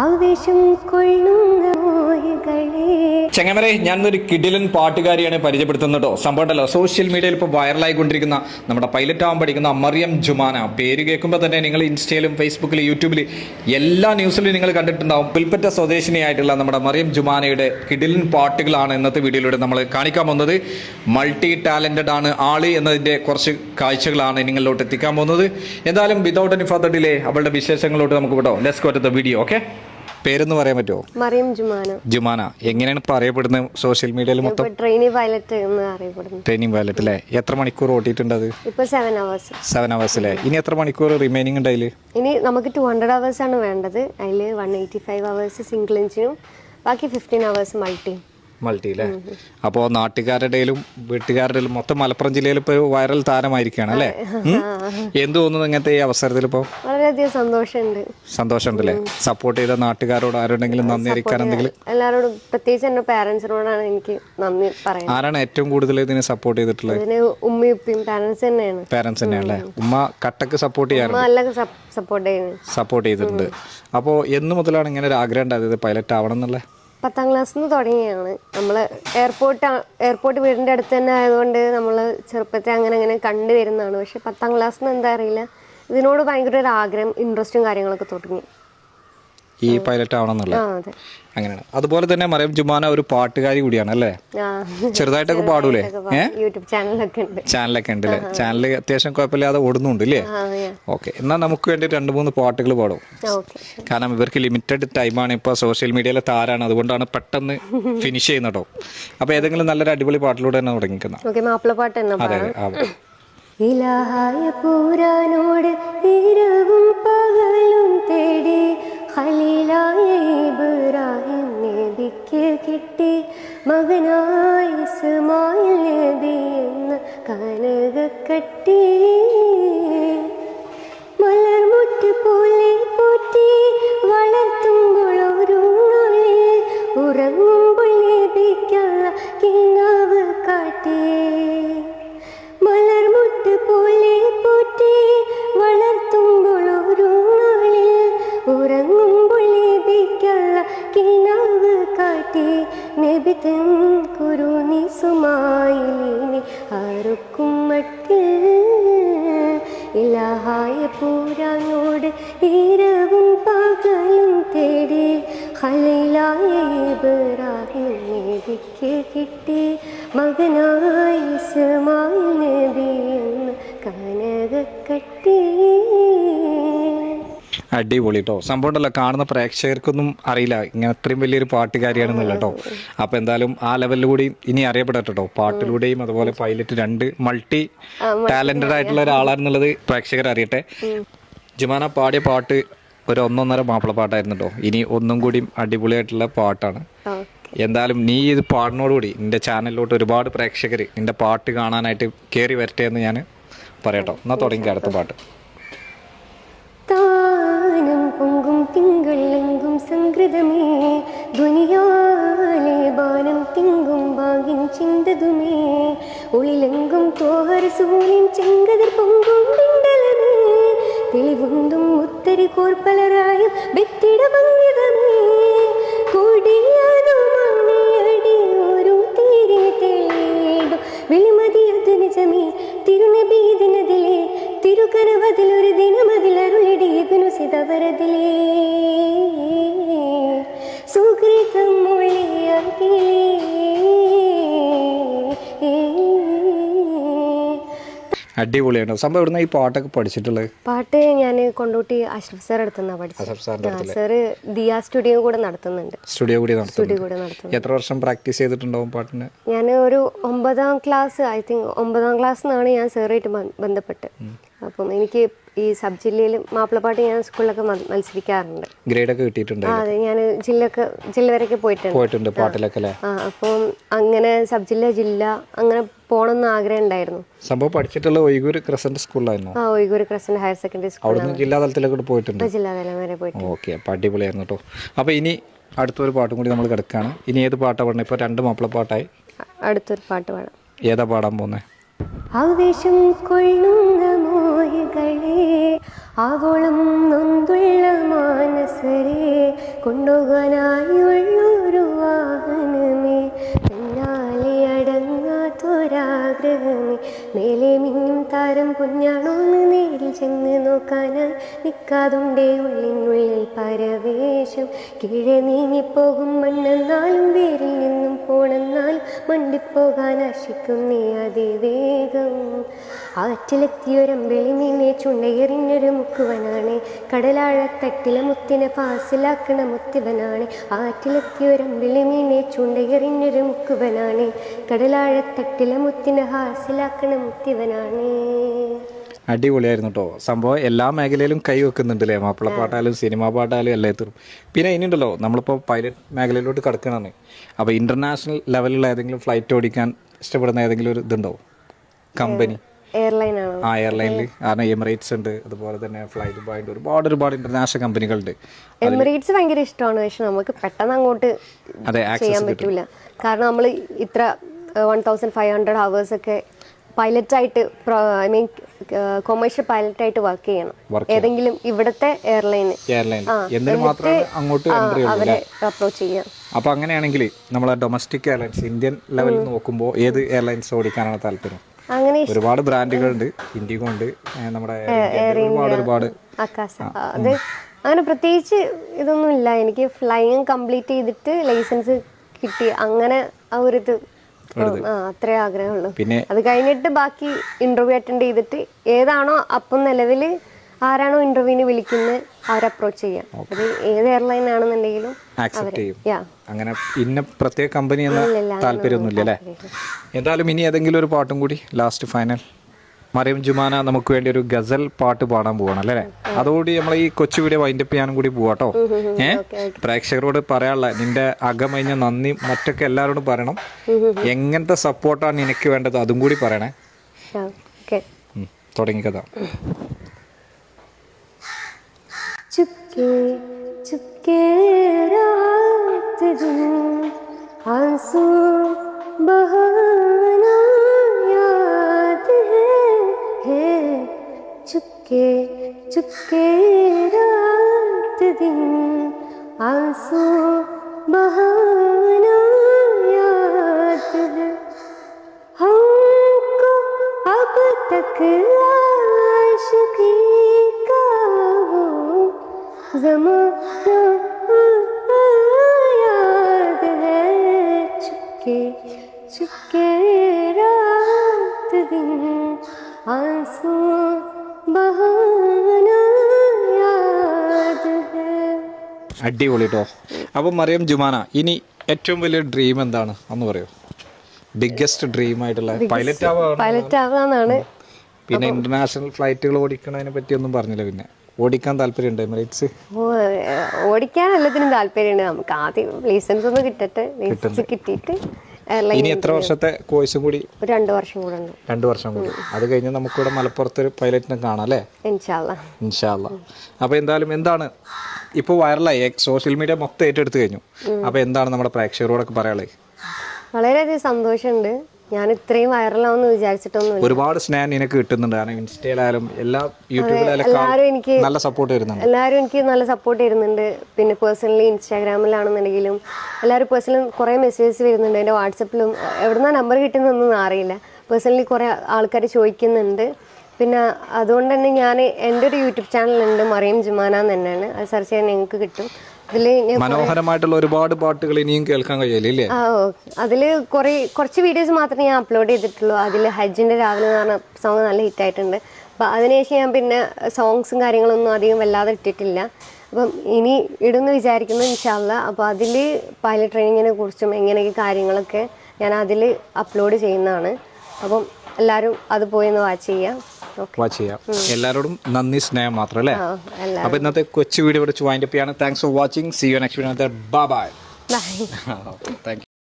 ആവേശം കൊള്ളുന്ന ചെങ്ങമരെ ഞാനൊരു കിടിലൻ പാട്ടുകാരിയാണ് പരിചയപ്പെടുത്തുന്നത് കേട്ടോ സംഭവം ഉണ്ടല്ലോ സോഷ്യൽ മീഡിയയിൽ ഇപ്പോൾ വൈറലായിക്കൊണ്ടിരിക്കുന്ന നമ്മുടെ പൈലറ്റ് ആവാൻ പഠിക്കുന്ന മറിയം ജുമാന. പേര് കേൾക്കുമ്പോൾ തന്നെ നിങ്ങൾ ഇൻസ്റ്റയിലും ഫേസ്ബുക്കിലും യൂട്യൂബിൽ എല്ലാ ന്യൂസിലും നിങ്ങൾ കണ്ടിട്ടുണ്ടാവും. പുൽപ്പറ്റ സ്വദേശിനിയായിട്ടുള്ള നമ്മുടെ മറിയം ജുമാനയുടെ കിടിലൻ പാട്ടുകളാണ് ഇന്നത്തെ വീഡിയോയിലൂടെ നമ്മൾ കാണിക്കാൻ പോകുന്നത്. മൾട്ടി ടാലന്റഡ് ആണ് ആൾ എന്നതിന്റെ കുറച്ച് കാഴ്ചകളാണ് നിങ്ങളിലോട്ട് എത്തിക്കാൻ പോകുന്നത്. എന്തായാലും വിതൗട്ട് എനി ഫർദർ ഡിലേ അവളുടെ വിശേഷങ്ങളിലോട്ട് നമുക്ക് വിട്ടോ let's to the video okay പേരെന്ന് പറയാൻ പറ്റുമോ? മറിയം ജുമാന. ജുമാന. എങ്ങനെയാണ് ഇപ്പൊ അറിയപ്പെടുന്നത് സോഷ്യൽ മീഡിയയിൽ മൊത്തം? ട്രെയിനിങ് ട്രെയിനി പൈലറ്റ് എന്ന് അറിയപ്പെടുന്നു ട്രെയിനിങ് പൈലറ്റ് അല്ലേ എത്ര മണിക്കൂർ ഓട്ടിയിട്ടുണ്ട് അത്? ഇപ്പൊ സെവൻ അവേഴ്സ് സെവൻ അവേഴ്സ് അല്ലേ ഇനി എത്ര മണിക്കൂർ റിമൈനിങ് ഉണ്ട് അതിൽ ഇനി നമുക്ക് ടു ഹൺഡ്രഡ് അവേഴ്സ് ആണ് വേണ്ടത്. അതിൽ one eighty five hours single എഞ്ചിനും ബാക്കി ഫിഫ്റ്റീൻ അവേഴ്സ് മൾട്ടി മൾട്ടി അല്ലേ അപ്പോൾ നാട്ടുകാരുടെയിലും വീട്ടുകാരുടെയിലും മൊത്തം മലപ്പുറം ജില്ലയിൽ ഇപ്പോൾ വൈറൽ താരമായിരിക്കുകയാണ് അല്ലേ? എന്തു തോന്നുന്നു ഇങ്ങനത്തെ ഈ അവസരത്തിൽ ഇപ്പോൾ വളരെയധികം സന്തോഷമുണ്ട്. സന്തോഷമുണ്ടല്ലേ? സപ്പോർട്ട് ചെയ്ത നാട്ടുകാരോട് ആരുണ്ടെങ്കിലും നന്ദി അറിയിക്കാൻ എന്തെങ്കിലും എല്ലാവരോടും പ്രത്യേകിച്ച് എന്റെ പാരൻസിനോടാണ് എനിക്ക് നന്ദി പറയുന്നത് ആരാണ് ഏറ്റവും കൂടുതൽ ഇതിനെ സപ്പോർട്ട് ചെയ്തിട്ടുള്ളത്? ഇതിന് ഉമ്മയും ഉപ്പയും പാരൻസ് തന്നെയാണ്. പാരൻസ് തന്നെയാണല്ലേ ഉമ്മ കട്ടക്ക് സപ്പോർട്ട് ചെയ്യാറുണ്ട്? സപ്പോർട്ട് ചെയ്യുന്നത് സപ്പോർട്ട് ചെയ്തിട്ടുണ്ട്. അപ്പോ എന്ന് മുതലാണ് ഇങ്ങനെ ഒരു ആഗ്രഹം ഉണ്ടായത്? പൈലറ്റ് ആവണം എന്നുള്ള? പത്താം ക്ലാസ്സിൽ നിന്ന് തുടങ്ങിയാണ്. നമ്മൾ എയർപോർട്ട് എയർപോർട്ട് വീടിന്റെ അടുത്ത് തന്നെ ആയതുകൊണ്ട് നമ്മൾ ചെറുപ്പത്തെ അങ്ങനെ അങ്ങനെ കണ്ടുവരുന്നതാണ്. പക്ഷേ പത്താം നിന്ന് എന്താ അറിയില്ല. ഇതിനോട് ഭയങ്കര ഒരു ആഗ്രഹം ഇൻട്രസ്റ്റും കാര്യങ്ങളൊക്കെ തുടങ്ങി ഈ പൈലറ്റ് ആവണം എന്നുള്ളത് അതെ. അങ്ങനെയാണ്. അതുപോലെ തന്നെ മറിയം ജുമാന ഒരു പാട്ടുകാരി കൂടിയാണ് അല്ലേ? ചെറുതായിട്ടൊക്കെ പാടൂലേ? ചാനലൊക്കെ ഉണ്ട്. ചാനലൊക്കെ ഉണ്ട് അല്ലേ ചാനൽ അത്യാവശ്യം കുഴപ്പമില്ലാതെ ഓടുന്നുണ്ട് അല്ലേ ഓക്കെ എന്നാൽ നമുക്ക് വേണ്ടി രണ്ട് മൂന്ന് പാട്ടുകൾ പാടും. കാരണം ഇവർക്ക് ലിമിറ്റഡ് ടൈമാണ് ഇപ്പോൾ സോഷ്യൽ മീഡിയയിലെ താരാണ്. അതുകൊണ്ടാണ് പെട്ടെന്ന് ഫിനിഷ് ചെയ്യുന്നതോ അപ്പൊ അപ്പോൾ ഏതെങ്കിലും നല്ലൊരു അടിപൊളി പാട്ടിലൂടെ തന്നെ തുടങ്ങിക്കുന്ന അതെ ആ ഇലാഹായ പൂരാനോട് ഇരവും പകലും തേടി ഖലീലായ ഇബ്രാഹിം നബിക്ക് കിട്ടി മകനായ നബിതൻ കുരുനി സുമായിലിനി ആർക്കും മട്ടിൽ ഇലാഹായ പൂരാനോട് ഇരവും പകലും തേടി ഖലീലായ ഇബ്രാഹിം കിട്ടി. മകനായ ഇസ്മായിൽ നബി എന്ന് കനകക്കട്ടി. അടിപൊളി കേട്ടോ സംഭവം ഉണ്ടല്ലോ കാണുന്ന പ്രേക്ഷകർക്കൊന്നും അറിയില്ല. ഇങ്ങനെ അത്രയും വലിയൊരു പാട്ടുകാരിയാണെന്നല്ല കേട്ടോ അപ്പൊ എന്തായാലും ആ ലെവലിൽ കൂടി ഇനി അറിയപ്പെടട്ടെ കേട്ടോ പാട്ടിലൂടെയും അതുപോലെ പൈലറ്റ് രണ്ട് മൾട്ടി ടാലന്റഡ് ആയിട്ടുള്ള ഒരാളാണെന്നുള്ളത് പ്രേക്ഷകർ അറിയട്ടെ. ജുമാന പാടിയ പാട്ട് ഒരു ഒന്നൊന്നര മാപ്പിള പാട്ടായിരുന്നു കേട്ടോ ഇനി ഒന്നും കൂടി അടിപൊളിയായിട്ടുള്ള പാട്ടാണ്. എന്തായാലും നീ ഇത് പാടിനോടുകൂടി നിന്റെ ചാനലിലോട്ട് ഒരുപാട് പ്രേക്ഷകർ നിന്റെ പാട്ട് കാണാനായിട്ട് കയറി വരട്ടെ എന്ന് ഞാൻ പറയട്ടോ. എന്നാ തുടങ്ങി അടുത്ത പാട്ട്. സംകൃതമേ ദുനിയാലെ ബാലം തിങ്കും ഭാഗ്യം ചിന്തതുമേ. ഒളിലെങ്കും സൂര്യൻ ചെങ്കതിർ പൊങ്കും പിണ്ടലമേ തെളിവുന്തും ഉത്തരി കോർപ്പലരായും വെത്തിട മങ്ങിതമേ കൊടിയാതും ഒരു തീരെ തെളിയിടും. സിതവരതിലേ. അടിപൊളിയാണ്? സംഭവം ഇവിടുന്ന് ഈ പാട്ടൊക്കെ പഠിച്ചിട്ടുള്ളത്? പാട്ട് ഞാൻ കൊണ്ടോട്ടി അഷ്റഫ് സാർ അടുത്തുനിന്നാണ് പഠിച്ചത്. സാറ് ദിയ സ്റ്റുഡിയോ കൂടെ നടത്തുന്നുണ്ട്. സ്റ്റുഡിയോ കൂടി സ്റ്റുഡിയോ കൂടെ നടത്തുന്നു എത്ര വർഷം പ്രാക്ടീസ് ചെയ്തിട്ടുണ്ടാവും പാട്ടിന്? ഞാൻ ഒരു ഒമ്പതാം ക്ലാസ് ഐ തിങ്ക് ഒമ്പതാം ക്ലാസ് നിന്നാണ് ഞാൻ സാറായിട്ട് ബന്ധപ്പെട്ട്. അപ്പം എനിക്ക് ഈ സബ് ജില്ലയിൽ മാപ്പിളപ്പാട്ട് ഞാൻ സ്കൂളിലൊക്കെ മത്സരിക്കാറുണ്ട്. ഗ്രേഡൊക്കെ കിട്ടിയിട്ടുണ്ട് അതെ. ഞാൻ ജില്ലയൊക്കെ ജില്ല വരെയൊക്കെ പോയിട്ടുണ്ട്. പോയിട്ടുണ്ട് പാട്ടിലൊക്കെ അല്ലേ? ആ അപ്പം അങ്ങനെ സബ് ജില്ല ജില്ല അങ്ങനെ പോകണമെന്ന് ആഗ്രഹം ഉണ്ടായിരുന്നു. സംഭവം പഠിച്ചിട്ടുള്ള ഒയ്ഗൂർ ക്രസന്റ് സ്കൂളിലായിരുന്നു? ആ Oygur Crescent Higher Secondary School അവിടുന്ന് ജില്ലാ തലത്തിലൊക്കെ പോയിട്ടുണ്ട്. ജില്ലാതലം വരെ പോയിട്ട് ഓക്കെ അപ്പം അടിപൊളിയായിരുന്നു കേട്ടോ അപ്പോൾ ഇനി അടുത്തൊരു പാട്ടും കൂടി നമ്മൾ കിടക്കുകയാണ് ഇനി ഏത് പാട്ടാണ് പാടണം? ഇപ്പോൾ രണ്ട് മാപ്പിള പാട്ടായി. അടുത്തൊരു പാട്ട് പാടാം. ഏതാ പാടാൻ പോകുന്നത് ആവേശം കൊള്ളുന്ന മോയകളെ ആഗോളം നൊന്തുള്ള മാനസരെ കൊണ്ടുപോകാനായി ഉള്ളൊരു വാഹനമേ. പിന്നാലെ അടങ്ങാത്തൊരാഗ്രഹമേ മേലെ മിന്നും താരം കുഞ്ഞാണോന്ന് നേരിൽ ചെന്ന് നോക്കാനായി നിൽക്കാതുണ്ടേ ഉള്ളിനുള്ളിൽ പരവേശം. കീഴെ നീങ്ങിപ്പോകും മണ്ണെന്നാലും വേരിൽ നിന്നും പോണെന്നാൽ മണ്ടിപ്പോകാൻ ആശിക്കുന്നേ അതിവേഗം ആറ്റിലെത്തിയൊരമ്പെളി മീനെ ചുണ്ടയെറിഞ്ഞൊരു മുക്കുവനാണ്. കടലാഴത്തട്ടിലെ മുത്തിനെ പാസിലാക്കണ മുത്തിവനാണ്. ആറ്റിലെത്തിയൊരമ്പെളി മീനെ ചുണ്ടയെറിഞ്ഞൊരു മുക്കുവനാണ്. കടലാഴത്തട്ടിലെ മുത്തിനെ ഹാസിലാക്കണ മുത്തിവനാണ്. അടിപൊളിയായിരുന്നു കേട്ടോ സംഭവം എല്ലാ മേഖലയിലും കൈ വെക്കുന്നുണ്ട് അല്ലേ മാപ്പിളപ്പാട്ടായാലും സിനിമാ പാട്ടായാലും എല്ലാത്തിനും. പിന്നെ ഇനിയുണ്ടല്ലോ നമ്മളിപ്പോൾ പൈലറ്റ് മേഖലയിലോട്ട് കിടക്കണമെന്ന് അപ്പോൾ ഇന്റർനാഷണൽ ലെവലിലുള്ള ഏതെങ്കിലും ഫ്ലൈറ്റ് ഓടിക്കാൻ ഇഷ്ടപ്പെടുന്ന ഏതെങ്കിലും ഒരു ഇതുണ്ടോ? കമ്പനി. ആ എയർലൈനിൽ കാരണം എമിറേറ്റ്സ് ഉണ്ട്. അതുപോലെ തന്നെ ഫ്ലൈറ്റ് ഉണ്ട്. ഒരുപാട് ഒരുപാട് ഇന്റർനാഷണൽ കമ്പനികളുണ്ട് എമിറേറ്റ്സ് ഭയങ്കര ഇഷ്ടമാണ്. പക്ഷെ നമുക്ക് പെട്ടെന്ന് അങ്ങോട്ട് ചെയ്യാൻ പറ്റൂല. കാരണം നമ്മൾ ഇത്ര one thousand five hundred hours ഒക്കെ പൈലറ്റായിട്ട് ഐ മീൻ കൊമേഴ്ഷ്യൽ പൈലറ്റായിട്ട് വർക്ക് ചെയ്യണം. ഏതെങ്കിലും ഇവിടുത്തെ എയർലൈന് അവരെ അപ്രോച്ച് ചെയ്യാം. അപ്പൊ അങ്ങനെയാണെങ്കിൽ നമ്മളെ ഡൊമസ്റ്റിക് എയർലൈൻസ് ഇന്ത്യൻ ലെവലിൽ നോക്കുമ്പോൾ ഏത് എയർലൈൻസ് ഓടിക്കാനാണ് താല്പര്യം? ഒരുപാട് ബ്രാൻഡുകളുണ്ട്. ഇൻഡിഗോ ഉണ്ട് നമ്മുടെ ഒരുപാട് ഒരുപാട്. ആക്കാശ അത് അങ്ങനെ പ്രത്യേകിച്ച് ഇതൊന്നും ഇല്ല. എനിക്ക് ഫ്ലൈയിങ് കംപ്ലീറ്റ് ചെയ്തിട്ട് ലൈസൻസ് കിട്ടി. അങ്ങനെ ആ ഒരു ഇത് അത്രേ ആഗ്രഹമുള്ളൂ. പിന്നെ അത് കഴിഞ്ഞിട്ട് ബാക്കി ഇന്റർവ്യൂ അറ്റൻഡ് ചെയ്തിട്ട് ഏതാണോ അപ്പം നിലവിൽ ആരാണോ ഇന്റർവ്യൂവിന് വിളിക്കുന്നത് അവരെ അപ്രോച്ച് ചെയ്യാം അത് ഏത് എയർലൈൻ ആണെന്നുണ്ടെങ്കിലും ആക്സെപ്റ്റ് ചെയ്യും. അങ്ങനെ ഇന്ന പ്രത്യേക കമ്പനി എന്ന താല്പര്യമൊന്നുമില്ല അല്ലേ? എന്തായാലും ഇനി ഏതെങ്കിലും ഒരു പാട്ടും കൂടി ലാസ്റ്റ് ഫൈനൽ മറിയം ജുമാന നമുക്ക് വേണ്ടി ഒരു ഗസൽ പാട്ട് പാടാൻ പോവാണ് അല്ലേ അതോടുകൂടി നമ്മൾ ഈ കൊച്ചു വീഡിയോ വൈൻഡപ്പ് ചെയ്യാനും കൂടി പോവാട്ടോ ഏ? പ്രേക്ഷകരോട് പറയാനുള്ള നിന്റെ അകമഴിഞ്ഞ നന്ദി മറ്റൊക്കെ എല്ലാവരോടും പറയണം. എങ്ങനത്തെ സപ്പോർട്ടാണ് നിനക്ക് വേണ്ടത് അതും കൂടി പറയണേ. തുടങ്ങിക്കഥ रात दिन आंसू बहाना याद है हमको अब तक आशिकी का वो जमाना याद है चुपके चुपके रात दिन आंसू बहाना അടിപൊളി കേട്ടോ അപ്പം മറിയം ജുമാന ഇനി ഏറ്റവും വലിയ ഡ്രീം എന്താണ്? അന്ന് പറയോ. ബിഗ്ഗസ്റ്റ് ഡ്രീം ആയിട്ടുള്ള പൈലറ്റ് പൈലറ്റ് ആവാന്നാണ് പിന്നെ ഇന്റർനാഷണൽ ഫ്ലൈറ്റുകൾ ഓടിക്കണതിനെ പറ്റി ഒന്നും പറഞ്ഞില്ല പിന്നെ. ഓടിക്കാൻ താല്പര്യമുണ്ട് എമിറേറ്റ്സ് ഓടിക്കാൻ എല്ലാത്തിനും താല്പര്യമുണ്ട്. നമുക്ക് ആദ്യം ലൈസൻസ് ഒന്ന് കിട്ടട്ടെ. ലൈസൻസ് കിട്ടിയിട്ട് ഇനി എത്ര വർഷത്തെ കോഴ്സും കൂടി? രണ്ടു രണ്ട് വർഷം കൂടെ ഉണ്ട്. രണ്ട് വർഷം കൂടി. അത് കഴിഞ്ഞ് നമുക്കിവിടെ മലപ്പുറത്ത് ഒരു പൈലറ്റിനെ കാണാം അല്ലേ? ഇൻഷാല്ല ഇൻഷാല്ല അപ്പോൾ എന്തായാലും എന്താണ് ഇപ്പോൾ വൈറലായി. സോഷ്യൽ മീഡിയ മൊത്തം ഏറ്റെടുത്ത് കഴിഞ്ഞു. അപ്പോൾ എന്താണ് നമ്മുടെ പ്രേക്ഷകരോടൊക്കെ പറയാനുള്ളത്? വളരെയധികം സന്തോഷമുണ്ട്. ഞാൻ ഇത്രയും വൈറലാവെന്ന് വിചാരിച്ചിട്ടൊന്നും ഒരുപാട് സ്നേഹം നിനക്ക് കിട്ടുന്നുണ്ട്. കാരണം ഇൻസ്റ്റയിലായാലും എല്ലാ യൂട്യൂബിലായാലും എനിക്ക് നല്ല സപ്പോർട്ട് വരുന്നുണ്ട് എല്ലാവരും എനിക്ക് നല്ല സപ്പോർട്ട് തരുന്നുണ്ട്. പിന്നെ പേഴ്സണലി ഇൻസ്റ്റാഗ്രാമിലാണെന്നുണ്ടെങ്കിലും എല്ലാവരും പേഴ്സണലും കുറേ മെസ്സേജസ് വരുന്നുണ്ട്. എന്റെ വാട്സപ്പിലും എവിടുന്നാ നമ്പർ കിട്ടുന്നതൊന്നും അറിയില്ല. പേഴ്സണലി കുറേ ആൾക്കാർ ചോദിക്കുന്നുണ്ട്. പിന്നെ അതുകൊണ്ട് തന്നെ ഞാൻ എന്റെ ഒരു യൂട്യൂബ് ചാനലുണ്ട് മറിയം ജുമാന എന്ന് തന്നെയാണ്. അത് സെർച്ച് ചെയ്യാൻ നിങ്ങൾക്ക് കിട്ടും. മനോഹരമായിട്ടുള്ള ഒരുപാട് പാട്ടുകൾ ഇനിയും കേൾക്കാൻ കഴിയില്ല ആ ഓ. അതിൽ കുറേ കുറച്ച് വീഡിയോസ് മാത്രമേ ഞാൻ അപ്ലോഡ് ചെയ്തിട്ടുള്ളൂ. അതിൽ ഹജ്ജിന്റെ രാവിലെ എന്ന് പറഞ്ഞ സോങ് നല്ല ഹിറ്റ് ആയിട്ടുണ്ട്. അപ്പോൾ അതിനുശേഷം ഞാൻ പിന്നെ സോങ്സും കാര്യങ്ങളൊന്നും അധികം വല്ലാതെ ഇട്ടിട്ടില്ല. അപ്പം ഇനി ഇടുമെന്ന് വിചാരിക്കുന്നു ഇൻഷാല്ല അപ്പോൾ അതിൽ പൈലറ്റ് ട്രെയിനിങ്ങിനെ കുറിച്ചും എങ്ങനെയൊക്കെ കാര്യങ്ങളൊക്കെ ഞാൻ അതിൽ അപ്ലോഡ് ചെയ്യുന്നതാണ്. അപ്പം എല്ലാവരും അത് പോയി ഒന്ന് വാച്ച് ചെയ്യാം. വാച്ച് ചെയ്യാം. എല്ലാവരോടും നന്ദി സ്നേഹം മാത്രം അല്ലേ? അപ്പൊ അപ്പോൾ ഇന്നത്തെ കൊച്ചു വീഡിയോ ഇവിടെ വൈൻഡപ്പ് ചെയ്യാണ്. Thanks for watching see you next video bye bye thank